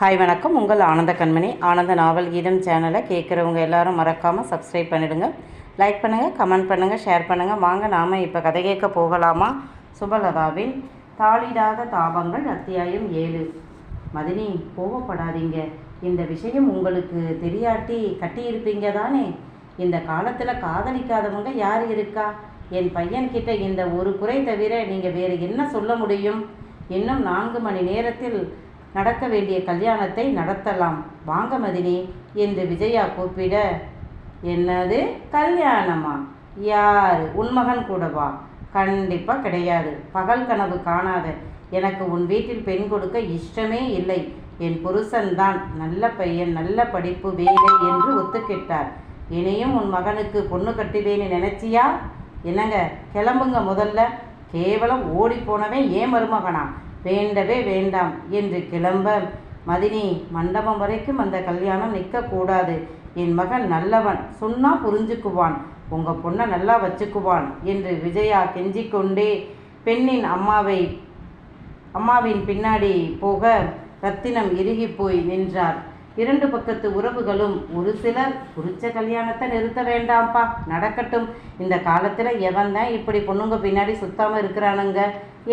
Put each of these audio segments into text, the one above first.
Hi வணக்கம். உங்கள் ஆனந்த கண்மணி. ஆனந்த நாவல் கீதம் சேனலை கேட்குறவங்க எல்லாரும் மறக்காமல் சப்ஸ்கிரைப் பண்ணிடுங்க. லைக் பண்ணுங்கள் கமெண்ட் பண்ணுங்கள் ஷேர் பண்ணுங்கள் வாங்க நாம் இப்போ கதை கேட்க போகலாமா? சுபலதாவின் தாளிடாத தாபங்கள் அத்தியாயம் ஏழு. மதினி கோவப்படாதீங்க. இந்த விஷயம் உங்களுக்கு தெரியாட்டி கட்டியிருப்பீங்க தானே? இந்த காலத்தில் காதலிக்காதவங்க யார் இருக்கா? என் பையன்கிட்ட இந்த ஒரு குறை தவிர நீங்கள் வேறு என்ன சொல்ல முடியும்? இன்னும் நான்கு மணி நேரத்தில் நடக்க வேண்டிய கல்யாணத்தை நடத்தலாம். வாங்க மதினி என்று விஜயா கூப்பிட என்னது? கல்யாணமா? யார்? உன் மகன் கூடவா? கண்டிப்பாக கிடையாது. பகல் கனவு காணாத. எனக்கு உன் வீட்டில் பெண் கொடுக்க இஷ்டமே இல்லை. என் புருஷன்தான். நல்ல பையன் நல்ல படிப்பு வேலை என்று ஒத்துக்கிட்டார். இனியும் உன் மகனுக்கு பொண்ணு கட்டுவேன்னு நினைச்சியா? என்னங்க கிளம்புங்க முதல்ல. கேவலம் ஓடி போனவன் ஏன் மருமகனா? வேண்டவே வேண்டாம் என்று கிளம்ப மதினி மண்டபம் வரைக்கும் அந்த கல்யாணம் நிற்கக்கூடாது. என் மகன் நல்லவன். சொன்னா புரிஞ்சுக்குவான். உங்கள் பொண்ணை நல்லா வச்சுக்குவான் என்று விஜயா கெஞ்சிக்கொண்டே பெண்ணின் அம்மாவை அம்மாவின் பின்னாடி போக ரத்தினம் இறுகி போய் நின்றார். இரண்டு பக்கத்து உறவுகளும் ஒரு சிலர் குறிச்ச கல்யாணத்தை நிறுத்த வேண்டாம்ப்பா. நடக்கட்டும். இந்த காலத்தில் எவன் தான் இப்படி பொண்ணுங்க பின்னாடி சுத்தாமல் இருக்கிறானுங்க?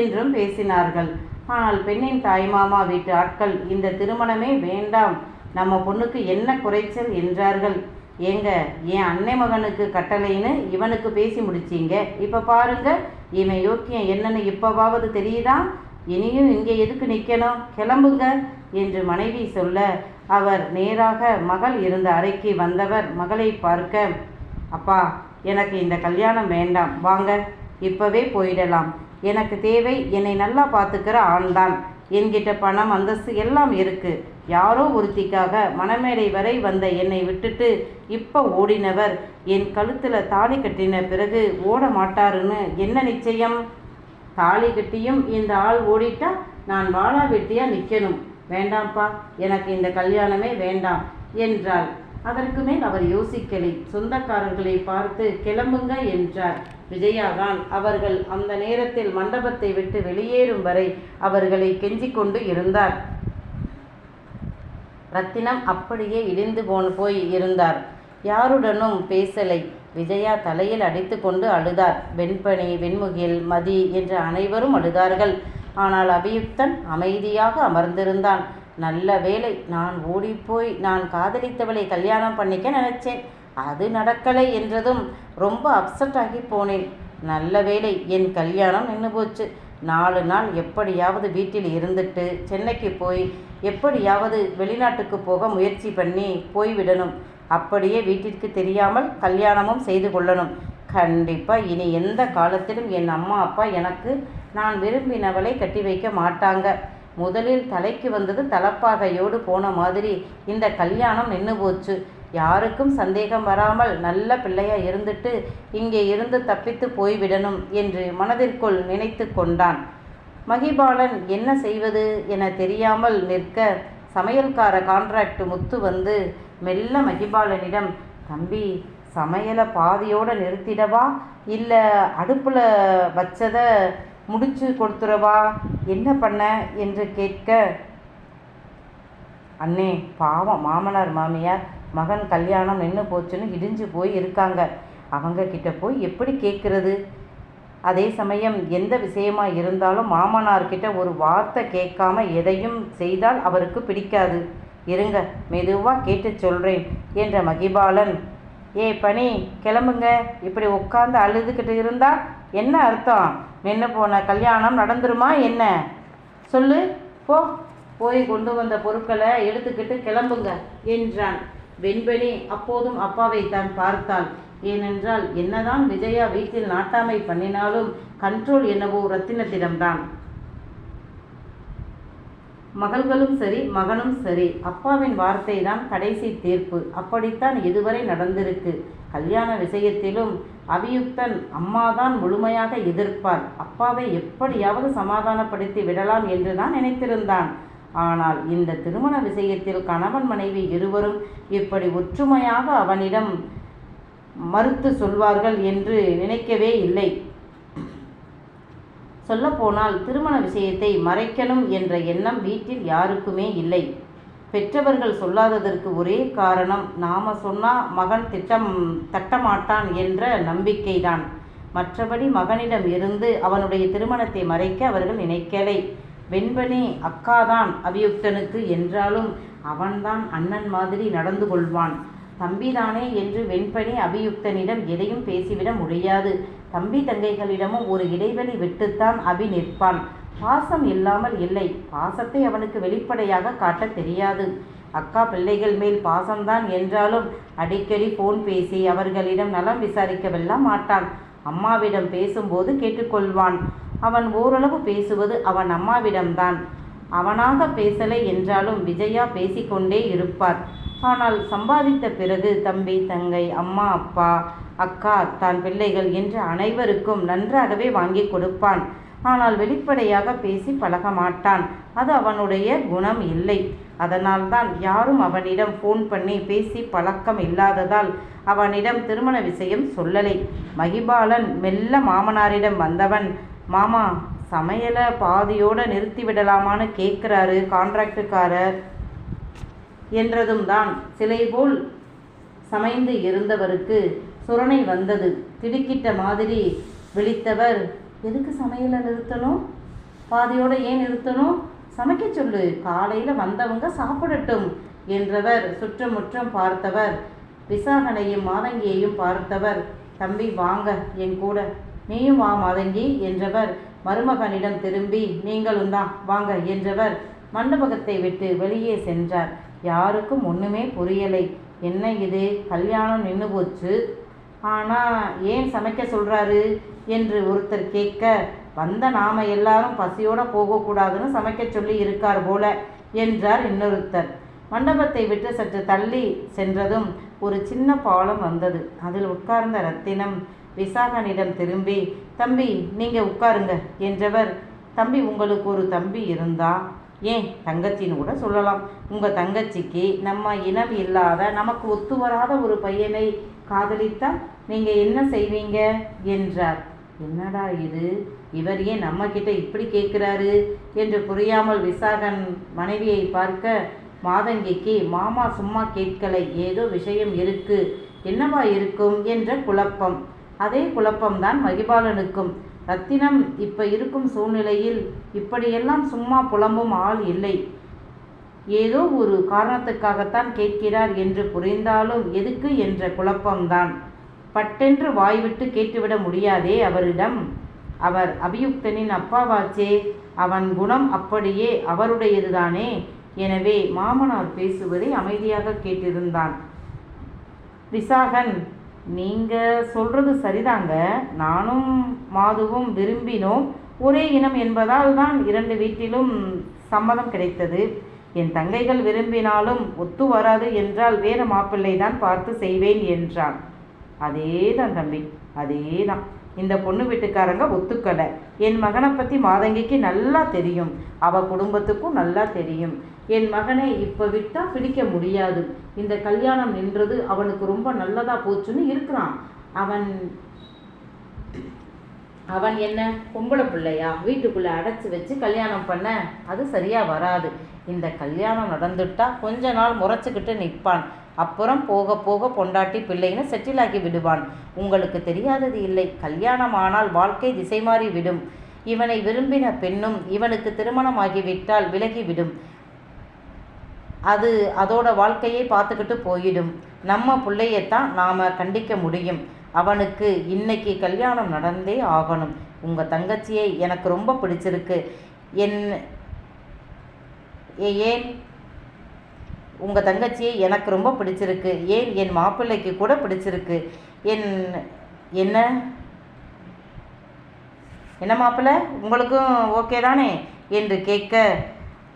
என்றும் பேசினார்கள். ஆனால் பெண்ணின் தாய்மாமா வீட்டு ஆட்கள் இந்த திருமணமே வேண்டாம். நம்ம பொண்ணுக்கு என்ன குறைச்சல் என்றார்கள். ஏங்க என் அன்னை மகனுக்கு கட்டளைன்னு இவனுக்கு பேசி முடிச்சீங்க. இப்போ பாருங்க இவன் யோக்கியம் என்னன்னு இப்போவாவது தெரியுதா? இனியும் இங்கே எதுக்கு நிற்கணும் கிளம்புங்க என்று மனைவி சொல்ல அவர் நேராக மகள் இருந்த அறைக்கு வந்தவர் மகளை பார்க்க அப்பா எனக்கு இந்த கல்யாணம் வேண்டாம். வாங்க இப்போவே போயிடலாம். எனக்கு தேவை என்னை நல்லா பார்த்துக்கிற ஆண்தான். என்கிட்ட பணம் அந்தஸ்து எல்லாம் இருக்கு. யாரோ ஒருத்திக்காக மணமேடை வரை வந்த என்னை விட்டுட்டு இப்போ ஓடினவர். என் கழுத்தில் தாலி கட்டின பிறகு ஓட மாட்டாருன்னு என்ன நிச்சயம்? தாலி கட்டியும் இந்த ஆள் ஓடிட்டா நான் வாழா வெட்டியாக நிற்கணும் வேண்டாம்ப்பா எனக்கு இந்த கல்யாணமே வேண்டாம் என்றாள். அதற்கு மேல் அவர் யோசிக்கலை. சொந்தக்காரர்களை பார்த்து கிளம்புங்க என்றார். விஜயாதான் அவர்கள் அந்த நேரத்தில் மண்டபத்தை விட்டு வெளியேறும் வரை அவர்களை கெஞ்சிக்கொண்டு இருந்தார். ரத்தினம் அப்படியே இடிந்து போன போய் இருந்தார். யாருடனும் பேசலை. விஜயா தலையில் அடித்து கொண்டு அழுதார். வெண்பனி வெண்முகில் மதி என்று அனைவரும் அழுதார்கள். ஆனால் அபியுக்தன் அமைதியாக அமர்ந்திருந்தான். நல்ல வேலை நான் ஓடிப்போய் நான் காதலித்தவளை கல்யாணம் பண்ணிக்க நினைச்சேன். அது நடக்கலை என்றதும் ரொம்ப அப்செட் ஆகி போனேன். நல்ல வேலை என் கல்யாணம் நின்று போச்சு. நாலு நாள் எப்படியாவது வீட்டில் இருந்துட்டு சென்னைக்கு போய் எப்படியாவது வெளிநாட்டுக்கு போக முயற்சி பண்ணி போய்விடணும் அப்படியே வீட்டிற்கு தெரியாமல் கல்யாணமும் செய்து கொள்ளணும். கண்டிப்பாக இனி எந்த காலத்திலும் என் அம்மா அப்பா எனக்கு நான் விரும்பினவளை கட்டி வைக்க மாட்டாங்க. முதலில் தலைக்கு வந்தது தலப்பாகையோடு போன மாதிரி. இந்த கல்யாணம் நின்று போச்சு. யாருக்கும் சந்தேகம் வராமல் நல்ல பிள்ளையா இருந்துட்டு இங்கே இருந்து தப்பித்து போய்விடணும் என்று மனதிற்குள் நினைத்து கொண்டான். மகிபாலன் என்ன செய்வது என தெரியாமல் நிற்க சமையல்கார கான்ட்ராக்ட் முத்து வந்து மெல்ல மகிபாலனிடம் தம்பி சமையலை பாதியோடு நிறுத்திடவா? இல்லை அடுப்பில் வச்சதை முடிச்சு கொடுத்துருவா என்ன பண்ண? என்று கேட்க அண்ணே பாவம் மாமனார் மாமியார் மகன் கல்யாணம் நின்று போச்சுன்னு இடிஞ்சு போய் இருக்காங்க. அவங்க கிட்ட போய் எப்படி கேட்குறது? அதே சமயம் எந்த விஷயமா இருந்தாலும் மாமனார்கிட்ட ஒரு வார்த்தை கேட்காம எதையும் செய்தால் அவருக்கு பிடிக்காது. இருங்க மெதுவாக கேட்டு சொல்கிறேன் என்ற மகிபாலன். ஏ பனி கிளம்புங்க. இப்படி உட்காந்து அழுதுகிட்டு இருந்தால் என்ன அர்த்தம்? நின்று போன? கல்யாணம் நடந்துருமா என்ன? சொல்லு. போ. போய் கொண்டு வந்த பொருட்களை எடுத்துக்கிட்டு கிளம்புங்க என்றான். வெண்பனி அப்போதும் அப்பாவை தான் பார்த்தாள். ஏனென்றால் என்னதான் விஜயா வீட்டில் நாட்டாமை பண்ணினாலும் கண்ட்ரோல் என்னவோ ரத்தினத்திடம்தான். மகள்களும் சரி மகனும் சரி. அப்பாவின் வார்த்தை தான் கடைசி தீர்ப்பு. அப்படித்தான் இதுவரை நடந்திருக்கு. கல்யாண விஷயத்திலும் அபியுக்தன் அம்மாதான் முழுமையாக எதிர்ப்பார் அப்பாவை எப்படியாவது சமாதானப்படுத்தி விடலாம் என்று தான் நினைத்திருந்தான். ஆனால் இந்த திருமண விஷயத்தில் கணவன் மனைவி இருவரும் இப்படி ஒற்றுமையாக அவனிடம் மறுத்து சொல்வார்கள் என்று நினைக்கவே இல்லை. சொல்லப்போனால் திருமண விஷயத்தை மறைக்கணும் என்ற எண்ணம் வீட்டில் யாருக்குமே இல்லை. பெற்றவர்கள் சொல்லாததற்கு ஒரே காரணம் நாம சொன்னால் மகன் திட்டம் தட்டமாட்டான் என்ற நம்பிக்கைதான். மற்றபடி மகனிடம் இருந்து அவனுடைய திருமணத்தை மறைக்க அவர்கள் நினைக்கலை. வெண்பனி அக்காதான் அபியுக்தனுக்கு என்றாலும் அவன்தான் அண்ணன் மாதிரி நடந்து கொள்வான். தம்பிதானே என்று வெண்பனி அபியுக்தனிடம் எதையும் பேசிவிட முடியாது. தம்பி தங்கைகளிடமும் ஒரு இடைவெளி விட்டுத்தான் அபி நிற்பான். பாசம் இல்லாமல் இல்லை. பாசத்தை அவனுக்கு வெளிப்படையாக காட்டத் தெரியாது. அக்கா பிள்ளைகள் மேல் பாசம்தான் என்றாலும் அடிக்கடி ஃபோன் பேசி அவர்களிடம் நலம் விசாரிக்கவெல்லாம் மாட்டான் அம்மாவிடம் பேசும்போது கேட்டுக்கொள்வான். அவன் ஓரளவு பேசுவது அவன் அம்மாவிடம்தான். அவனாக பேசலை என்றாலும் விஜயா பேசிக்கொண்டே இருப்பார். ஆனால் சம்பாதித்த பிறகு தம்பி தங்கை அம்மா அப்பா அக்கா தான் பிள்ளைகள் என்று அனைவருக்கும் நன்றாகவே வாங்கி கொடுப்பான். ஆனால் வெளிப்படையாக பேசி பழக மாட்டான். அது அவனுடைய குணம் இல்லை. அதனால்தான் யாரும் அவனிடம் ஃபோன் பண்ணி பேசி பழக்கம் இல்லாததால் அவனிடம் திருமண விஷயம் சொல்லலை. மகிபாலன் மெல்ல மாமனாரிடம் வந்தவன் மாமா சமையலை பாதியோடு நிறுத்திவிடலாமான்னு கேட்குறாரு கான்ட்ராக்டுக்காரர் என்றதும் தான் சிலை போல் சமைந்து இருந்தவருக்கு சுரணை வந்தது. திடுக்கிட்ட மாதிரி விழித்தவர் எதுக்கு சமையலை நிறுத்தணும்? பாதியோடு ஏன் நிறுத்தணும்? சமைக்க சொல்லு. காலையில் வந்தவங்க சாப்பிடட்டும் என்றவர் சுற்றமுற்றம் பார்த்தவர் விசாகனையும் மாதங்கியையும் பார்த்தவர். தம்பி வாங்க என் கூட. நீயும் வா மாதங்கி என்றவர். மருமகனிடம் திரும்பி நீங்களும் தான் வாங்க என்றவர். மண்டபகத்தை விட்டு வெளியே சென்றார். யாருக்கும் ஒன்றுமே புரியலை. என்ன இது? கல்யாணம் நின்று போச்சு. ஆனால் ஏன் சமைக்க சொல்கிறாரு என்று ஒருத்தர் கேட்க வந்த நாம எல்லாரும் பசியோட போகக்கூடாதுன்னு சமைக்க சொல்லி இருக்கார் போல என்றார் இன்னொருத்தர். மண்டபத்தை விட்டு சற்று தள்ளி சென்றதும் ஒரு சின்ன பாலம் வந்தது. அதில் உட்கார்ந்த ரத்தினம் விசாகனிடம் திரும்பி தம்பி நீங்கள் உட்காருங்க என்றவர் தம்பி உங்களுக்கு ஒரு தம்பி இருந்தா? ஏன்? தங்கச்சின்னு கூட சொல்லலாம். உங்கள் தங்கச்சிக்கு நம்ம இனம் இல்லாத நமக்கு ஒத்து வராத ஒரு பையனை காதலித்தா நீங்கள் என்ன செய்வீங்க? என்றார். என்னடா இது? இவர் ஏன் நம்ம கிட்ட இப்படி கேட்குறாரு? என்று புரியாமல் விசாகன் மனைவியை பார்க்க மாதங்கிக்கு மாமா சும்மா கேட்கலை. ஏதோ விஷயம் இருக்கு. என்னவா இருக்கும்? என்ற குழப்பம். அதே குழப்பம்தான் மகிபாலனுக்கும். ரத்தினம் இப்ப இருக்கும் சூழ்நிலையில் இப்படியெல்லாம் சும்மா புலம்பும் ஆள் இல்லை. ஏதோ ஒரு காரணத்துக்காகத்தான் கேட்கிறார் என்று புரிந்தாலும் எதுக்கு? என்ற குழப்பம்தான். பட்டென்று வாய்விட்டு கேட்டுவிட முடியாதே அவரிடம். அவர் அபியுக்தனின் அப்பாவாச்சே அவன் குணம் அப்படியே அவருடையதுதானே? எனவே மாமனார் பேசுவதை அமைதியாக கேட்டிருந்தான். விசாகன் நீங்கள் சொல்கிறது சரிதாங்க. நானும் மாதுவும் விரும்பினோம். ஒரே இனம் என்பதால் தான் இரண்டு வீட்டிலும் சம்மதம் கிடைத்தது. என் தங்கைகள் விரும்பினாலும் ஒத்து வராது என்றால் வேறு மாப்பிள்ளை தான் பார்த்து செய்வேன் என்றான். அதே தான் தம்பி அதே தான் இந்த பொண்ணு வீட்டுக்காரங்க ஒத்துக்கலை. என் மகனை பற்றி மாதங்கிக்கு நல்லா தெரியும். அவள் குடும்பத்துக்கும் நல்லா தெரியும். என் மகனை இப்போ விட்டால் பிடிக்க முடியாது. இந்த கல்யாணம் நின்றது அவனுக்கு ரொம்ப நல்லதாக போச்சுன்னு இருக்கிறான். அவன் அவன் என்ன? பொம்பளை பிள்ளையா? வீட்டுக்குள்ளே அடைச்சி வச்சு கல்யாணம் பண்ண? அது சரியாக வராது. இந்த கல்யாணம் நடந்துட்டா கொஞ்ச நாள் முறைச்சிக்கிட்டு நிற்பான். அப்புறம் போக போக பொண்டாட்டி பிள்ளைன்னு செட்டில் விடுவான். உங்களுக்கு தெரியாதது இல்லை. கல்யாணம் ஆனால் வாழ்க்கை திசை மாறி விடும். இவனை விரும்பின பெண்ணும் இவனுக்கு திருமணமாகிவிட்டால் விலகிவிடும் அது அதோட வாழ்க்கையை பார்த்துக்கிட்டு போயிடும். நம்ம பிள்ளையத்தான் நாம் கண்டிக்க முடியும். அவனுக்கு இன்னைக்கு கல்யாணம் நடந்தே ஆகணும். உங்கள் தங்கச்சியை எனக்கு ரொம்ப பிடிச்சிருக்கு. என் ஏன்? உங்கள் தங்கச்சியை எனக்கு ரொம்ப பிடிச்சிருக்கு. ஏன் என் மாப்பிள்ளைக்கு கூட பிடிச்சிருக்கு? என் என்ன? என்ன மாப்பிள்ளை? உங்களுக்கும் ஓகே தானே? என்று கேட்க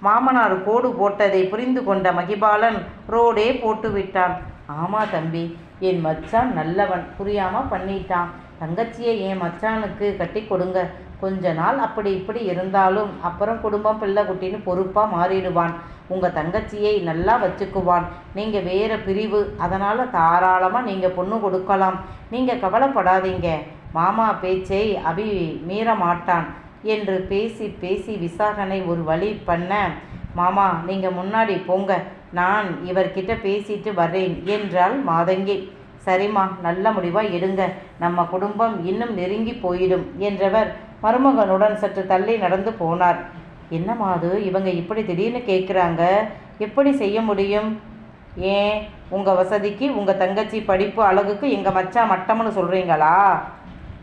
மாமனார் கோடு போட்டதை புரிந்து கொண்ட மகிபாலன் ரோடே போட்டு விட்டான் ஆமாம் தம்பி என் மச்சான் நல்லவன். புரியாமல் பண்ணிட்டான். தங்கச்சியை என் மச்சானுக்கு கட்டி கொடுங்க. கொஞ்ச நாள் அப்படி இப்படி இருந்தாலும் அப்புறம் குடும்பம் பிள்ளை குட்டின்னு பொறுப்பாக மாறிடுவான். உங்கள் தங்கச்சியை நல்லா வச்சுக்குவான். நீங்கள் வேறு பிரிவு. அதனால் தாராளமாக நீங்கள் பொண்ணு கொடுக்கலாம். நீங்கள் கவலைப்படாதீங்க. மாமா பேச்சை அபி மீற மாட்டான் என்று பேசி பேசி விசாகனை ஒரு வழி பண்ண மாமா நீங்கள் முன்னாடி போங்க. நான் இவர்கிட்ட பேசிட்டு வர்றேன் என்றாள் மாதங்கி. சரிம்மா நல்ல முடிவாக எடுங்க. நம்ம குடும்பம் இன்னும் நெருங்கி போயிடும் என்றவர் மருமகனுடன் சற்று தள்ளி நடந்து போனார். என்ன மாது இவங்க இப்படி திடீர்னு கேட்குறாங்க எப்படி செய்ய முடியும்? ஏன்? உங்கள் வசதிக்கு உங்கள் தங்கச்சி படிப்பு அழகுக்கு எங்கள் மச்சான் மட்டம்னு சொல்கிறீங்களா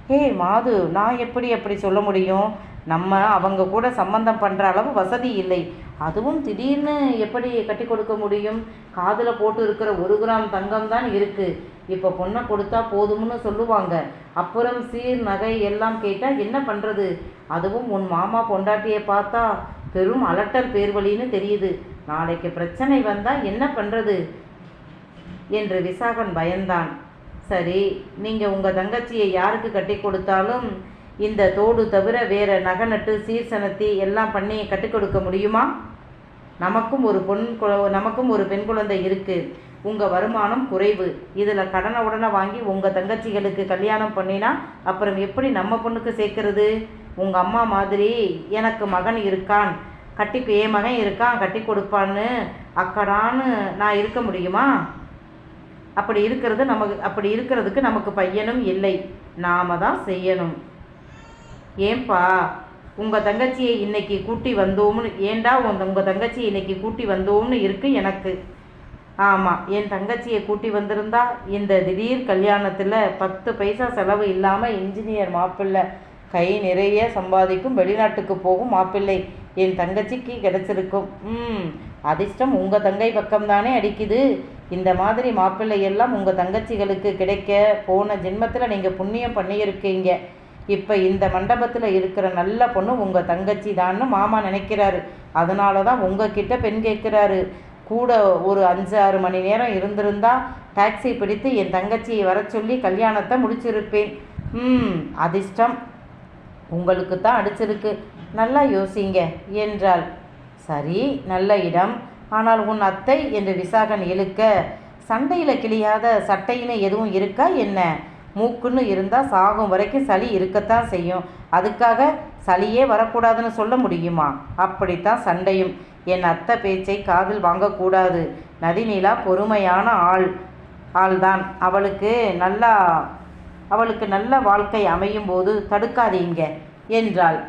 ஹே மாது நான் எப்படி அப்படி சொல்ல முடியும்? நம்ம அவங்க கூட சம்பந்தம் பண்ணுற அளவு வசதி இல்லை. அதுவும் திடீர்னு எப்படி கட்டி கொடுக்க முடியும்? காதில் போட்டு இருக்கிற ஒரு கிராம் தங்கம் தான் இருக்குது இப்போ பொண்ணை கொடுத்தா போதும்னு சொல்லுவாங்க. அப்புறம் சீர் நகை எல்லாம் கேட்டால் என்ன பண்ணுறது அதுவும் உன் மாமா பொண்டாட்டியை பார்த்தா பெரும் அலட்டல் பேர்வழின்னு தெரியுது. நாளைக்கு பிரச்சனை வந்தால் என்ன பண்ணுறது என்று விசாகன் பயந்தான். சரி நீங்கள் உங்கள் தங்கச்சியை யாருக்கு கட்டி கொடுத்தாலும் இந்த தோடு தவிர வேற நகை நட்டு சீர்சனத்தி எல்லாம் பண்ணி கற்றுக் கொடுக்க முடியுமா? நமக்கும் ஒரு பொன் குழ- நமக்கும் ஒரு பெண் குழந்தை இருக்குது உங்கள் வருமானம் குறைவு. இதில் கடனை உடனே வாங்கி உங்கள் தங்கச்சிகளுக்கு கல்யாணம் பண்ணினா அப்புறம் எப்படி நம்ம பொண்ணுக்கு சேர்க்கறது? உங்கள் அம்மா மாதிரி எனக்கு மகன் இருக்கான். கட்டி என் மகன் இருக்கான் கட்டி கொடுப்பான்னு அக்கடான்னு நான் இருக்க முடியுமா? அப்படி இருக்கிறது நமக்கு அப்படி இருக்கிறதுக்கு நமக்கு பையனும் இல்லை. நாம தான் செய்யணும். ஏன்பா உங்கள் தங்கச்சியை இன்னைக்கு கூட்டி வந்தோம்னு ஏண்டா உன் உங்கள் தங்கச்சியை இன்னைக்கு கூட்டி வந்தோம்னு இருக்கு எனக்கு? ஆமாம் என் தங்கச்சியை கூட்டி வந்திருந்தா இந்த திடீர் கல்யாணத்தில் பத்து பைசா செலவு இல்லாமல் இன்ஜினியர் மாப்பிள்ளை கை நிறைய சம்பாதிக்கும் வெளிநாட்டுக்கு போகும் மாப்பிள்ளை. என் தங்கச்சிக்கு கிடச்சிருக்கும். ம் அதிர்ஷ்டம் உங்கள் தங்கை பக்கம்தானே அடிக்குது. இந்த மாதிரி மாப்பிள்ளை எல்லாம் உங்கள் தங்கச்சிகளுக்கு கிடைக்க போன ஜென்மத்தில் நீங்கள் புண்ணியம் பண்ணியிருக்கீங்க. இப்போ இந்த மண்டபத்தில் இருக்கிற நல்ல பொண்ணு உங்கள் தங்கச்சி தான்னு மாமா நினைக்கிறாரு. அதனால தான் உங்ககிட்ட பெண் கேட்குறாரு. கூட ஒரு அஞ்சு ஆறு மணி நேரம் இருந்திருந்தா டாக்ஸி பிடித்து என் தங்கச்சியை வர சொல்லி கல்யாணத்தை முடிச்சிருப்பேன். ம் அதிர்ஷ்டம். உங்களுக்கு தான் அடிச்சிருக்கு. நல்லா யோசிங்க என்றாள். சரி நல்ல இடம். ஆனால் உன் அத்தை என்று விசாகன் இழுக்க சண்டையில் கிழியாத சட்டையின்னு எதுவும் இருக்கா என்ன? மூக்குன்னு இருந்தால் சாகும் வரைக்கும் சளி இருக்கத்தான் செய்யும். அதுக்காக சளியே வரக்கூடாதுன்னு சொல்ல முடியுமா? அப்படித்தான் சண்டையும். என் அத்தை பேச்சை காதில் வாங்கக்கூடாது. நதிநீலா பொறுமையான ஆள் ஆள்தான். அவளுக்கு நல்லா அவளுக்கு நல்ல வாழ்க்கை அமையும் போது தடுக்காதீங்க என்றாள்.